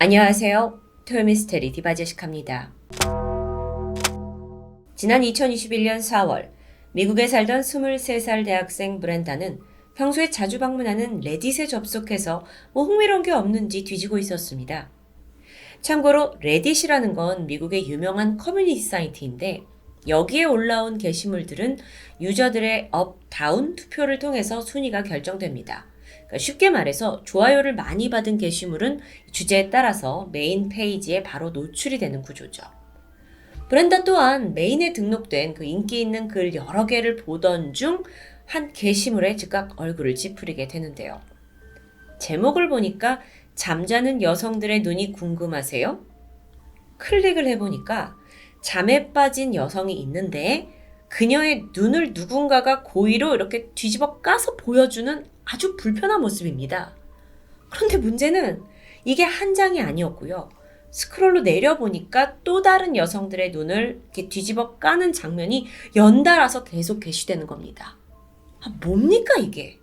안녕하세요. 토요미스테리 디바제식합니다. 지난 2021년 4월 미국에 살던 23살 대학생 브렌다는 평소에 자주 방문하는 레딧에 접속해서 뭐 흥미로운 게 없는지 뒤지고 있었습니다. 참고로 레딧이라는 건 미국의 유명한 커뮤니티 사이트인데 여기에 올라온 게시물들은 유저들의 업, 다운 투표를 통해서 순위가 결정됩니다. 그러니까 쉽게 말해서 좋아요를 많이 받은 게시물은 주제에 따라서 메인 페이지에 바로 노출이 되는 구조죠. 브렌다 또한 메인에 등록된 그 인기 있는 글 여러 개를 보던 중 한 게시물에 즉각 얼굴을 찌푸리게 되는데요. 제목을 보니까 잠자는 여성들의 눈이 궁금하세요? 클릭을 해보니까 잠에 빠진 여성이 있는데 그녀의 눈을 누군가가 고의로 이렇게 뒤집어 까서 보여주는 아주 불편한 모습입니다. 그런데 문제는 이게 한 장이 아니었고요. 스크롤로 내려보니까 또 다른 여성들의 눈을 이렇게 뒤집어 까는 장면이 연달아서 계속 게시되는 겁니다. 아, 뭡니까 이게?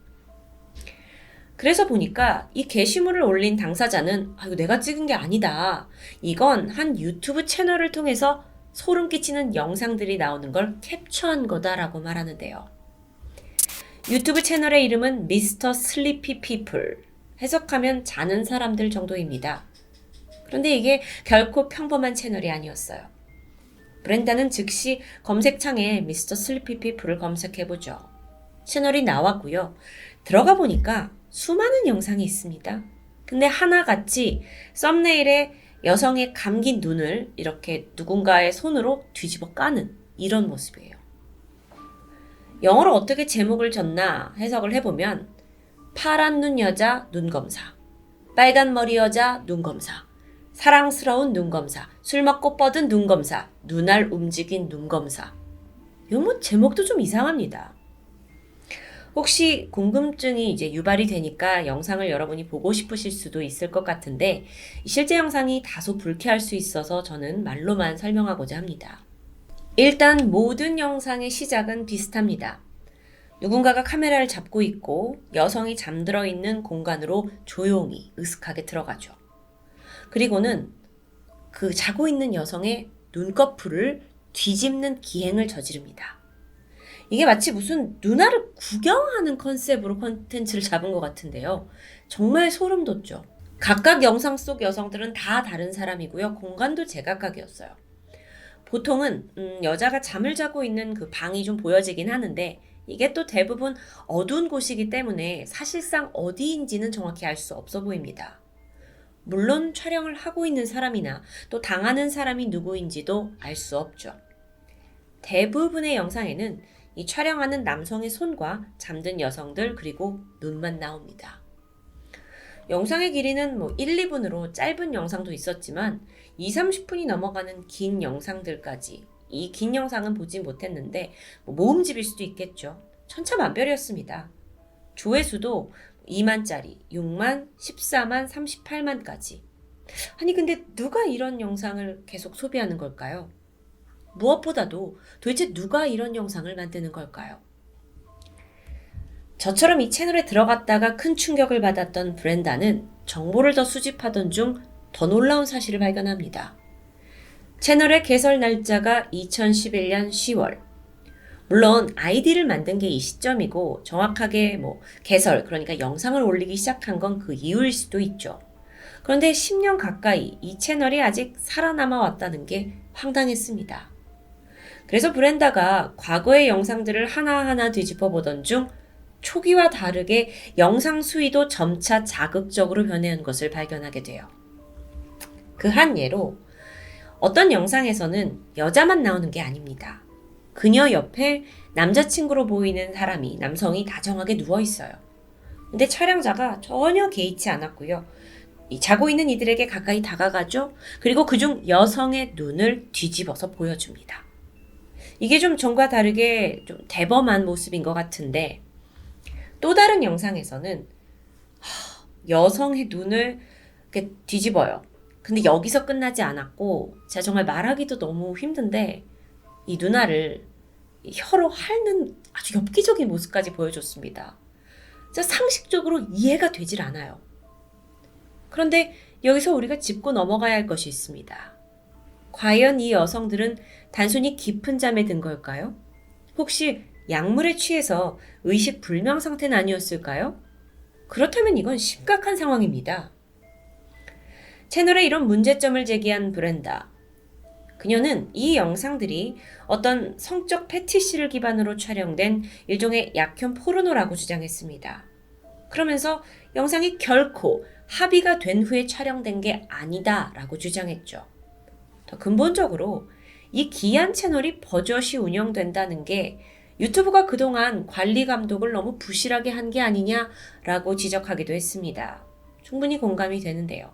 그래서 보니까 이 게시물을 올린 당사자는 아, 이거 내가 찍은 게 아니다. 이건 한 유튜브 채널을 통해서 소름 끼치는 영상들이 나오는 걸 캡처한 거다라고 말하는데요. 유튜브 채널의 이름은 미스터 슬리피 피플. 해석하면 자는 사람들 정도입니다. 그런데 이게 결코 평범한 채널이 아니었어요. 브렌다는 즉시 검색창에 미스터 슬리피 피플을 검색해보죠. 채널이 나왔고요. 들어가 보니까 수많은 영상이 있습니다. 근데 하나같이 썸네일에 여성의 감긴 눈을 이렇게 누군가의 손으로 뒤집어 까는 이런 모습이에요. 영어로 어떻게 제목을 줬나 해석을 해보면 파란 눈 여자 눈 검사, 빨간 머리 여자 눈 검사, 사랑스러운 눈 검사, 술 먹고 뻗은 눈 검사, 눈알 움직인 눈 검사. 이거 뭐 제목도 좀 이상합니다. 혹시 궁금증이 이제 유발이 되니까 영상을 여러분이 보고 싶으실 수도 있을 것 같은데 실제 영상이 다소 불쾌할 수 있어서 저는 말로만 설명하고자 합니다. 일단 모든 영상의 시작은 비슷합니다. 누군가가 카메라를 잡고 있고 여성이 잠들어 있는 공간으로 조용히 으슥하게 들어가죠. 그리고는 그 자고 있는 여성의 눈꺼풀을 뒤집는 기행을 저지릅니다. 이게 마치 무슨 누나를 구경하는 컨셉으로 컨텐츠를 잡은 것 같은데요. 정말 소름 돋죠. 각각 영상 속 여성들은 다 다른 사람이고요. 공간도 제각각이었어요. 보통은 음, 여자가 잠을 자고 있는 그 방이 좀 보여지긴 하는데 이게 또 대부분 어두운 곳이기 때문에 사실상 어디인지는 정확히 알 수 없어 보입니다. 물론 촬영을 하고 있는 사람이나 또 당하는 사람이 누구인지도 알 수 없죠. 대부분의 영상에는 이 촬영하는 남성의 손과 잠든 여성들 그리고 눈만 나옵니다. 영상의 길이는 뭐 1, 2분으로 짧은 영상도 있었지만 2, 30분이 넘어가는 긴 영상들까지 이 긴 영상은 보지 못했는데 뭐 모음집일 수도 있겠죠. 천차만별이었습니다. 조회수도 2만짜리, 6만, 14만, 38만까지. 아니 근데 누가 이런 영상을 계속 소비하는 걸까요? 무엇보다도 도대체 누가 이런 영상을 만드는 걸까요? 저처럼 이 채널에 들어갔다가 큰 충격을 받았던 브렌다는 정보를 더 수집하던 중 더 놀라운 사실을 발견합니다. 채널의 개설 날짜가 2011년 10월. 물론 아이디를 만든 게 이 시점이고 정확하게 뭐 개설 그러니까 영상을 올리기 시작한 건 그 이후일 수도 있죠. 그런데 10년 가까이 이 채널이 아직 살아남아 왔다는 게 황당했습니다. 그래서 브렌다가 과거의 영상들을 하나하나 뒤집어 보던 중 초기와 다르게 영상 수위도 점차 자극적으로 변해온 것을 발견하게 돼요. 그 한 예로 어떤 영상에서는 여자만 나오는 게 아닙니다. 그녀 옆에 남자친구로 보이는 사람이 남성이 다정하게 누워 있어요. 근데 촬영자가 전혀 개의치 않았고요. 이 자고 있는 이들에게 가까이 다가가죠. 그리고 그중 여성의 눈을 뒤집어서 보여줍니다. 이게 좀 전과 다르게 좀 대범한 모습인 것 같은데 또 다른 영상에서는 하, 여성의 눈을 이렇게 뒤집어요. 근데 여기서 끝나지 않았고 제가 정말 말하기도 너무 힘든데 이 누나를 혀로 핥는 아주 엽기적인 모습까지 보여줬습니다. 진짜 상식적으로 이해가 되질 않아요. 그런데 여기서 우리가 짚고 넘어가야 할 것이 있습니다. 과연 이 여성들은 단순히 깊은 잠에 든 걸까요? 혹시 약물에 취해서 의식 불명 상태는 아니었을까요? 그렇다면 이건 심각한 상황입니다. 채널에 이런 문제점을 제기한 브렌다. 그녀는 이 영상들이 어떤 성적 패티시를 기반으로 촬영된 일종의 약형 포르노라고 주장했습니다. 그러면서 영상이 결코 합의가 된 후에 촬영된 게 아니다라고 주장했죠. 더 근본적으로 이 기한 채널이 버젓이 운영된다는 게 유튜브가 그동안 관리 감독을 너무 부실하게 한 게 아니냐라고 지적하기도 했습니다. 충분히 공감이 되는데요.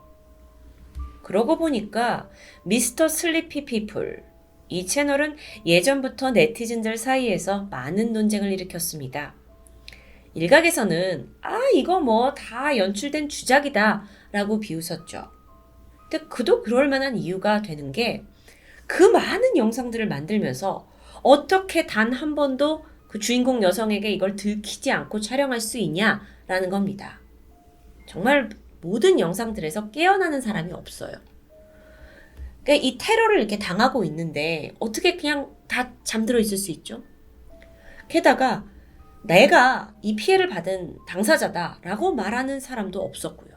그러고 보니까 미스터 슬리피 피플 이 채널은 예전부터 네티즌들 사이에서 많은 논쟁을 일으켰습니다. 일각에서는 아 이거 뭐 다 연출된 주작이다 라고 비웃었죠. 근데 그도 그럴 만한 이유가 되는 게 그 많은 영상들을 만들면서 어떻게 단 한 번도 그 주인공 여성에게 이걸 들키지 않고 촬영할 수 있냐라는 겁니다. 정말 모든 영상들에서 깨어나는 사람이 없어요. 그러니까 이 테러를 이렇게 당하고 있는데 어떻게 그냥 다 잠들어 있을 수 있죠? 게다가 내가 이 피해를 받은 당사자다라고 말하는 사람도 없었고요.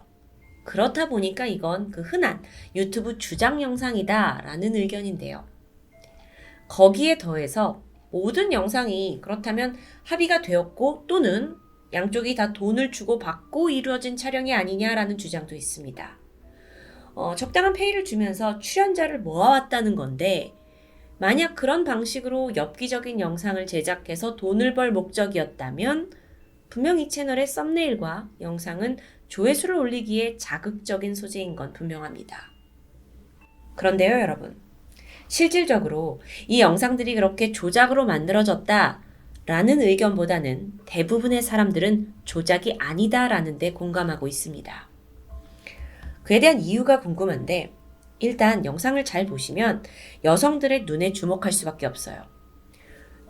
그렇다 보니까 이건 그 흔한 유튜브 주장 영상이다 라는 의견인데요. 거기에 더해서 모든 영상이 그렇다면 합의가 되었고 또는 양쪽이 다 돈을 주고 받고 이루어진 촬영이 아니냐라는 주장도 있습니다. 어, 적당한 페이를 주면서 출연자를 모아왔다는 건데 만약 그런 방식으로 엽기적인 영상을 제작해서 돈을 벌 목적이었다면 분명 이 채널의 썸네일과 영상은 조회수를 올리기에 자극적인 소재인 건 분명합니다. 그런데요, 여러분. 실질적으로 이 영상들이 그렇게 조작으로 만들어졌다 라는 의견보다는 대부분의 사람들은 조작이 아니다 라는 데 공감하고 있습니다. 그에 대한 이유가 궁금한데 일단 영상을 잘 보시면 여성들의 눈에 주목할 수밖에 없어요.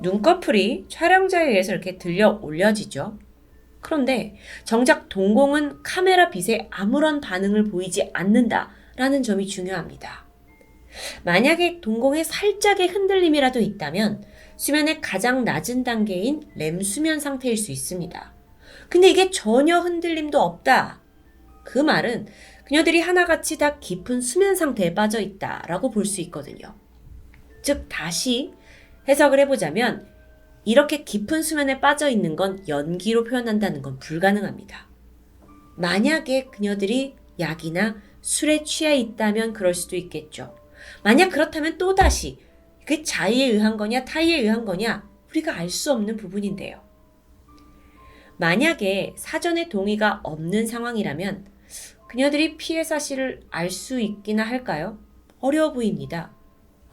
눈꺼풀이 촬영자에 의해서 이렇게 들려 올려지죠. 그런데 정작 동공은 카메라 빛에 아무런 반응을 보이지 않는다라는 점이 중요합니다. 만약에 동공에 살짝의 흔들림이라도 있다면 수면의 가장 낮은 단계인 렘 수면 상태일 수 있습니다. 근데 이게 전혀 흔들림도 없다. 그 말은 그녀들이 하나같이 다 깊은 수면 상태에 빠져 있다라고 볼 수 있거든요. 즉, 다시 해석을 해보자면 이렇게 깊은 수면에 빠져 있는 건 연기로 표현한다는 건 불가능합니다. 만약에 그녀들이 약이나 술에 취해 있다면 그럴 수도 있겠죠. 만약 그렇다면 또다시 그 자의에 의한 거냐 타의에 의한 거냐 우리가 알 수 없는 부분인데요. 만약에 사전에 동의가 없는 상황이라면 그녀들이 피해 사실을 알 수 있기나 할까요? 어려워 보입니다.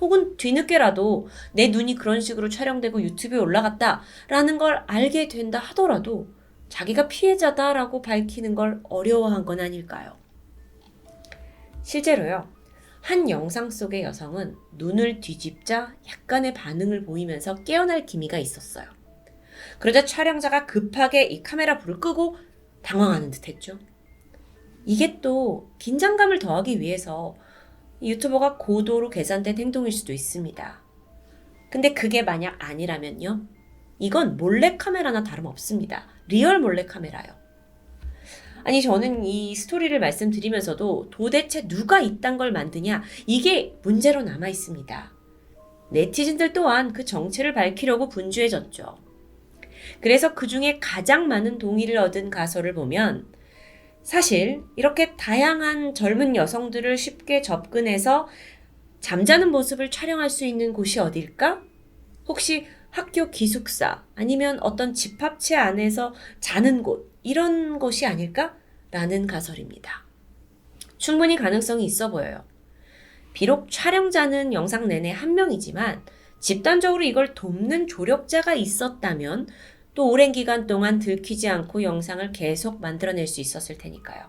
혹은 뒤늦게라도 내 눈이 그런 식으로 촬영되고 유튜브에 올라갔다 라는 걸 알게 된다 하더라도 자기가 피해자다라고 밝히는 걸 어려워한 건 아닐까요? 실제로요. 한 영상 속의 여성은 눈을 뒤집자 약간의 반응을 보이면서 깨어날 기미가 있었어요. 그러자 촬영자가 급하게 이 카메라 불을 끄고 당황하는 듯 했죠. 이게 또 긴장감을 더하기 위해서 유튜버가 고도로 계산된 행동일 수도 있습니다. 근데 그게 만약 아니라면요? 이건 몰래카메라나 다름없습니다. 리얼 몰래카메라요. 아니, 저는 이 스토리를 말씀드리면서도 도대체 누가 이딴 걸 만드냐? 이게 문제로 남아 있습니다. 네티즌들 또한 그 정체를 밝히려고 분주해졌죠. 그래서 그 중에 가장 많은 동의를 얻은 가설을 보면 사실 이렇게 다양한 젊은 여성들을 쉽게 접근해서 잠자는 모습을 촬영할 수 있는 곳이 어딜까? 혹시 학교 기숙사 아니면 어떤 집합체 안에서 자는 곳 이런 곳이 아닐까? 라는 가설입니다. 충분히 가능성이 있어 보여요. 비록 촬영자는 영상 내내 한 명이지만 집단적으로 이걸 돕는 조력자가 있었다면 또 오랜 기간 동안 들키지 않고 영상을 계속 만들어낼 수 있었을 테니까요.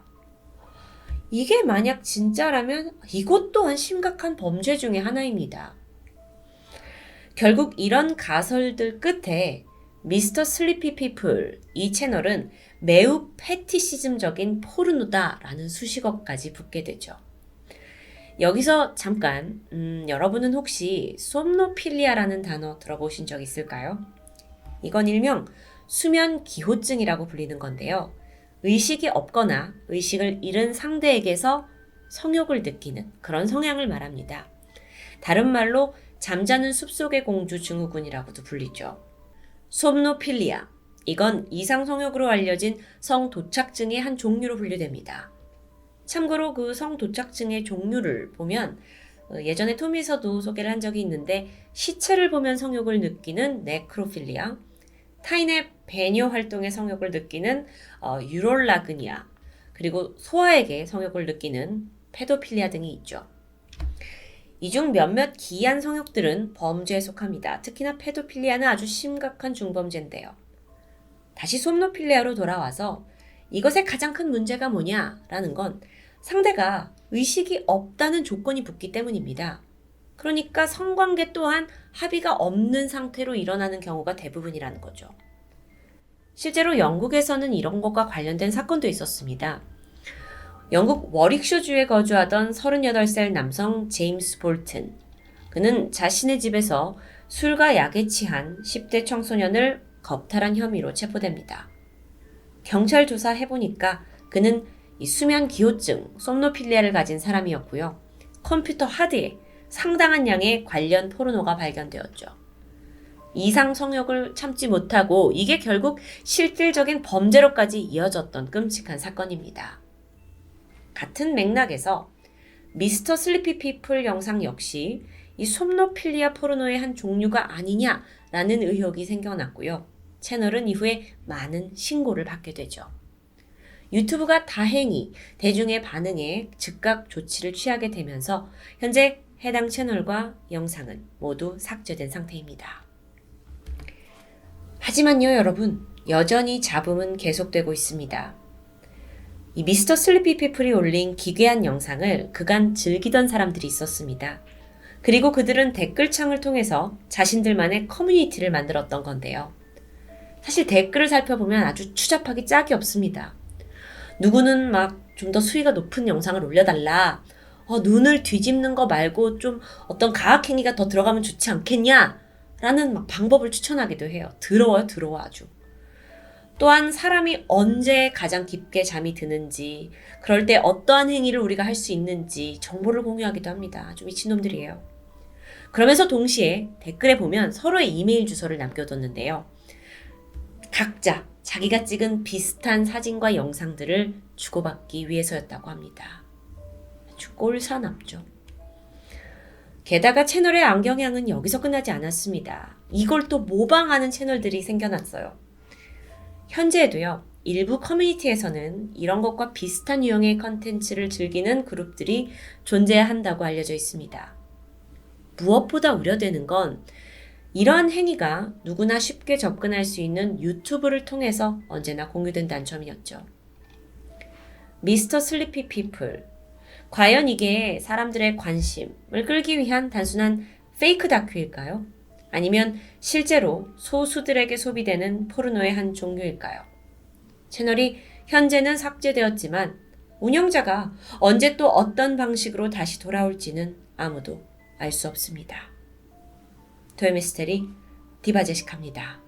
이게 만약 진짜라면 이것 또한 심각한 범죄 중의 하나입니다. 결국 이런 가설들 끝에 미스터 슬리피 피플 이 채널은 매우 패티시즘적인 포르노다라는 수식어까지 붙게 되죠. 여기서 잠깐 음, 여러분은 혹시 솜노필리아라는 단어 들어보신 적 있을까요? 이건 일명 수면 기호증이라고 불리는 건데요. 의식이 없거나 의식을 잃은 상대에게서 성욕을 느끼는 그런 성향을 말합니다. 다른 말로 잠자는 숲속의 공주 증후군이라고도 불리죠. 솜노필리아. 이건 이상 성욕으로 알려진 성도착증의 한 종류로 분류됩니다. 참고로 그 성도착증의 종류를 보면 어, 예전에 톰에서도 소개를 한 적이 있는데 시체를 보면 성욕을 느끼는 네크로필리아, 타인의 배뇨 활동에 성욕을 느끼는 어, 유롤라그니아, 그리고 소아에게 성욕을 느끼는 페도필리아 등이 있죠. 이 중 몇몇 기이한 성욕들은 범죄에 속합니다. 특히나 페도필리아는 아주 심각한 중범죄인데요. 다시 솜노필리아로 돌아와서 이것의 가장 큰 문제가 뭐냐라는 건 상대가 의식이 없다는 조건이 붙기 때문입니다. 그러니까 성관계 또한 합의가 없는 상태로 일어나는 경우가 대부분이라는 거죠. 실제로 영국에서는 이런 것과 관련된 사건도 있었습니다. 영국 워릭쇼주에 거주하던 38살 남성 제임스 볼튼. 그는 자신의 집에서 술과 약에 취한 10대 청소년을 겁탈한 혐의로 체포됩니다. 경찰 조사해보니까 그는 이 수면 기호증, 솜노필리아를 가진 사람이었고요. 컴퓨터 하드에 상당한 양의 관련 포르노가 발견되었죠. 이상 성욕을 참지 못하고 이게 결국 실질적인 범죄로까지 이어졌던 끔찍한 사건입니다. 같은 맥락에서 미스터 슬리피 피플 영상 역시 이 솜노필리아 포르노의 한 종류가 아니냐라는 의혹이 생겨났고요. 채널은 이후에 많은 신고를 받게 되죠. 유튜브가 다행히 대중의 반응에 즉각 조치를 취하게 되면서 현재 해당 채널과 영상은 모두 삭제된 상태입니다. 하지만요, 여러분, 여전히 잡음은 계속되고 있습니다. 이 미스터 슬리피 피플이 올린 기괴한 영상을 그간 즐기던 사람들이 있었습니다. 그리고 그들은 댓글창을 통해서 자신들만의 커뮤니티를 만들었던 건데요. 사실 댓글을 살펴보면 아주 추잡하기 짝이 없습니다. 누구는 막 좀 더 수위가 높은 영상을 올려달라. 어, 눈을 뒤집는 거 말고 좀 어떤 가학행위가 더 들어가면 좋지 않겠냐? 라는 막 방법을 추천하기도 해요. 더러워요, 더러워 아주. 또한 사람이 언제 가장 깊게 잠이 드는지, 그럴 때 어떠한 행위를 우리가 할 수 있는지 정보를 공유하기도 합니다. 아주 미친놈들이에요. 그러면서 동시에 댓글에 보면 서로의 이메일 주소를 남겨뒀는데요. 각자 자기가 찍은 비슷한 사진과 영상들을 주고받기 위해서였다고 합니다. 꼴사납죠. 게다가 채널의 악영향은 여기서 끝나지 않았습니다. 이걸 또 모방하는 채널들이 생겨났어요. 현재에도요, 일부 커뮤니티에서는 이런 것과 비슷한 유형의 컨텐츠를 즐기는 그룹들이 존재한다고 알려져 있습니다. 무엇보다 우려되는 건 이러한 행위가 누구나 쉽게 접근할 수 있는 유튜브를 통해서 언제나 공유된다는 점이었죠. 미스터 슬리피 피플. 과연 이게 사람들의 관심을 끌기 위한 단순한 페이크 다큐일까요? 아니면 실제로 소수들에게 소비되는 포르노의 한 종류일까요? 채널이 현재는 삭제되었지만 운영자가 언제 또 어떤 방식으로 다시 돌아올지는 아무도 알 수 없습니다. 토요미스테리 디바제식합니다.